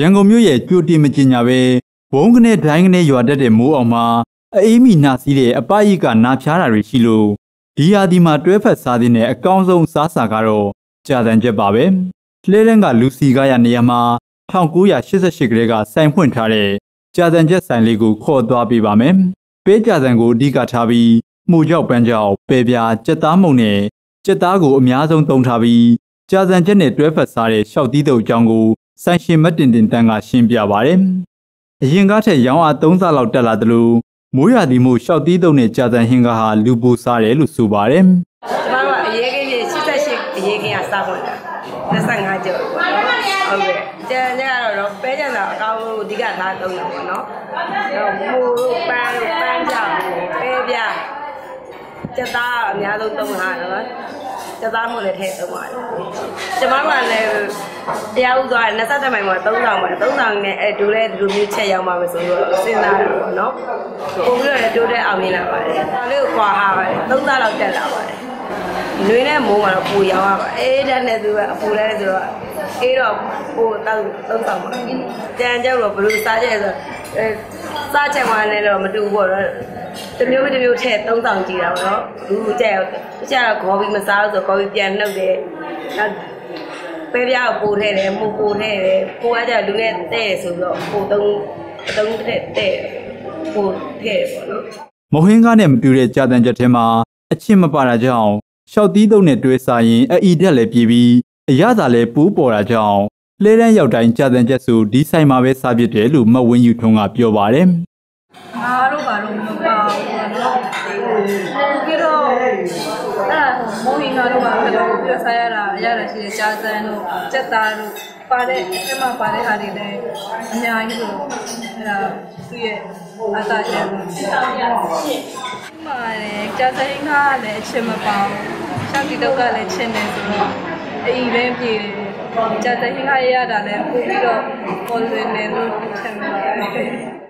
ရန်ကုန်မြို့ရဲ့ကြိုတင်မကျင်ညာပဲဘုံကနေဒိုင်းကနေရွာတတ်တဲ့မိုးအောင်မှာအေးမီနာစီးတဲ့အပယိကနာဖျားတာတွေရှိလို့ဒီဟာဒီမှာတွဲဖက်စားတဲ့အကောင်းဆုံးစားစာကတော့ကြာတန်ချက်ပါပဲလှဲလန်းကလူစီကားရနေရာမှာ1988ကလေးကစိုင်ဖွင့်ထားတဲ့ကြာတန်ချက်ဆိုင်လေးကိုခေါ်သွားပေးပါမယ်ပဲကြာတန်ကိုအဓိကထားပြီးမှုကြောက်ပန်းကြောက်ပဲပြားကြက်သားမုံနဲ့ကြက်သားကိုအများဆုံးသုံးထားပြီးကြာတန်ချက်နဲ့တွဲဖက်စားတဲ့ရှောက်သီးတုပ်အကြောင်းကို ဆိုင်ရှင်မတင်တင်တန်းကရှင်းပြပါတယ်အရင်ကားထက်ရောင်းအား3ဆလောက်တက်လာသလိုမိုးရသည်မို့ရှောက်သီးတုပ်နဲ့ကြာတန်ဟင်းကဟာလူပူစားတယ်လို့ဆိုပါတယ်ကျမတို့ကအရေးကြီး88အရေးကြီးကစားဖို့တာ25ကျော်ဟုတ်ကဲ့ကျန်ကြတော့ပဲကြံတာအကောင်းဆုံးအဓိကထားသုံးတာပေါ့နော်တော့မိုးပန်းပန်းကြောင်ပဲပြစက်သားအများဆုံးသုံးတာနော် စက်သားမို့လည်းထည့်သုံးပါတယ်ကျမတို့ကလည်းတရားဥသွား20မိုင်မှာ3ဆောင်ပါတယ်3ဆောင်နဲ့အဲဒူလဲဒီလိုမျိုးချက်ရောက်မှာမဆိုတော့စဉ်းစားတယ်ပေါ့နော်ပုံပြီးတော့လည်းတိုးတက်အောင်မြင်လာပါတယ်ဒါလေးကိုခွာဟာပါတယ်3စားလောက်တက်လာပါတယ်နွေးနဲ့မိုးမှာတော့ပူရောင်းရပါအေးတက်နဲ့သူကအပူလဲဆိုတော့အေးတော့ပူတောက်သုံးဆောင်ပါကြံကြောက်တော့ဘလို့စားကြဲဆိုအဲ စားချက်မှလည်းတော့မတူဘူးပေါ့တော့တမျိုးတမျိုးထည့်သုံးဆောင်ကြည့်တာပေါ့နော်လူကြက်ရောက်တခြားဂေါ်ဘီမစားလို့ဆိုဂေါ်ဘီပြန်နှုတ်တယ်ပဲပြားကိုပို့ထဲတယ်မှုပို့ထဲတယ်ပို့ရကြလူနဲ့တဲ့ဆိုတော့ပို့သုံးသုံးတဲ့တဲ့ပို့ထဲပေါ့နော်မဟင်းကားနဲ့မတူတဲ့ကြာတန်ချက်ထဲမှာအချစ်မပါတာကြောင့်ရှောက်သီးတုံနဲ့တွဲစားရင်အအီတက်လည်းပြေးပြီးအရသာလည်းပူးပေါ်တာကြောင့် လှဲတန်းရောက်တိုင်းကြာတန်ချက်ဆိုဒီဆိုင်မှာပဲစားဖြစ်တယ်လို့မဝင်းယူထုံးကပြောပါတယ်ငါတို့ဘာလို့မပါဘူးနော်ပြီးတော့အဲ့ဒါမိုးဟင်းသားတို့ဘာလို့ပြီးတော့စားရတာအရတာရှိတဲ့ကြာစံတို့ကြက်သားတို့ပါတဲ့အဲ့မှာပါတဲ့ဟာတွေလည်းအများကြီးလို့အဲ့ဒါသူ့ရဲ့အသာကျန်လို့မှာလည်းကြာစံဟင်းသားလည်းအချင်းမပေါင်းရှောက်တီတုတ်ကလည်းချင်းတယ်ဆိုတော့အိမ်ပဲပြေတယ် ကြာစံဟင်းသားရရတာလည်းပို့ပြီးတော့ပေါ်လွင်တယ်လို့ထင်ပါတယ်